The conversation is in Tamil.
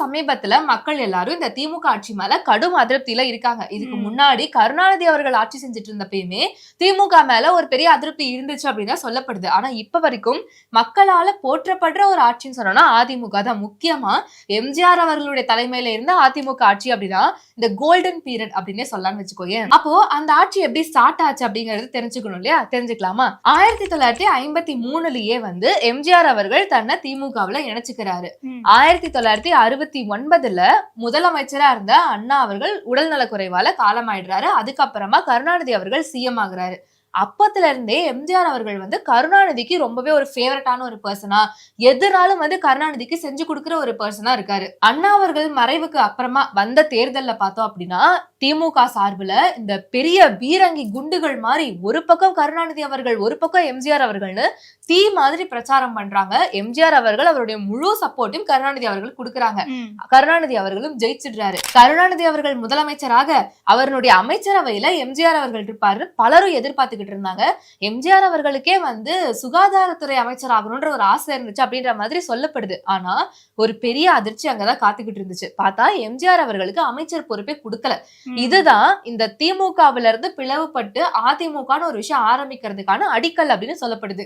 சமீபத்துல மக்கள் எல்லாரும் இந்த திமுக ஆட்சி மேல கடும் அதிருப்தியில இருக்காங்க. இதுக்கு. முன்னாடி கருணாநிதி அவர்கள் ஆட்சி செஞ்சுட்டு இருந்தப்பயுமே திமுக மேல ஒரு பெரிய அதிருப்தி இருந்துச்சு அப்படின்னு சொல்லப்படுது. ஆனா இப்ப வரைக்கும் மக்களால போற்றப்படுற ஒரு ஆட்சின்னு சொன்னோம்னா அதிமுக தான். முக்கியமா எம்ஜிஆர் அவர்களுடைய தலைமையில இருந்த அதிமுக ஆட்சி அப்படின்னா இந்த கோல்டன் பீரியட் அப்படின்னே சொல்லலாம்னு வச்சுக்கோயேன். அப்போ அந்த ஆட்சி எப்படி ஸ்டார்ட் ஆச்சு அப்படிங்கறது தெரிஞ்சுக்கணும் இல்லையா? தெரிஞ்சுக்கலாமா? ஆயிரத்தி தொள்ளாயிரத்தி ஐம்பத்தி மூணுலயே வந்து எம்ஜிஆர் அவர்கள் தன்னை திமுகவுல இணைச்சுக்கிறாரு. ஆயிரத்தி தொள்ளாயிரத்தி அறுபத்தி ஒன்பதுல முதலமைச்சரா இருந்த அண்ணா அவர்கள் உடல்நலக் குறைவால காலமாயிடுறாரு. அதுக்கப்புறமா கருணாநிதி அவர்கள் சிஎம் ஆகுறாரு. அப்பத்துல இருந்தே எம்ஜிஆர் அவர்கள் வந்து கருணாநிதிக்கு ரொம்பவே ஒரு ஃபேவரட்டான ஒரு பர்சனா எதுனாலும் வந்து கருணாநிதிக்கு செஞ்சு கொடுக்குற ஒரு பர்சனா இருக்காரு. அண்ணா அவர்கள் மறைவுக்கு அப்புறமா வந்த தேர்தல்ல பார்த்தோம் அப்படின்னா திமுக சார்புல இந்த பெரிய பீரங்கி குண்டுகள் மாதிரி ஒரு பக்கம் கருணாநிதி அவர்கள் ஒரு பக்கம் எம்ஜிஆர் அவர்கள்னு தீ மாதிரி பிரச்சாரம் பண்றாங்க. எம்ஜிஆர் அவர்கள் அவருடைய முழு சப்போர்ட்டையும் கருணாநிதி அவர்கள் கொடுக்கறாங்க. கருணாநிதி அவர்களும் ஜெயிச்சிடுறாரு. கருணாநிதி அவர்கள் முதலமைச்சராக அவருடைய அமைச்சரவையில எம்ஜிஆர் அவர்கள் இருப்பாரு பலரும் எதிர்பார்த்துக்கிட்டு இருந்தாங்க. எம்ஜிஆர் அவர்களுக்கே வந்து சுகாதாரத்துறை அமைச்சர் ஆகணும்ன்ற ஒரு ஆசை இருந்துச்சு அப்படின்ற மாதிரி சொல்லப்படுது. ஆனா ஒரு பெரிய அதிர்ச்சி அங்கதான் காத்துக்கிட்டு இருந்துச்சு. பார்த்தா எம்ஜிஆர் அவர்களுக்கு அமைச்சர் பொறுப்பே கொடுக்கல. இதுதான் இந்த திமுகவில இருந்து பிளவுபட்டு அதிமுகன்னு ஒரு விஷயம் ஆரம்பிக்கிறதுக்கான அடிக்கல் அப்படின்னு சொல்லப்படுது.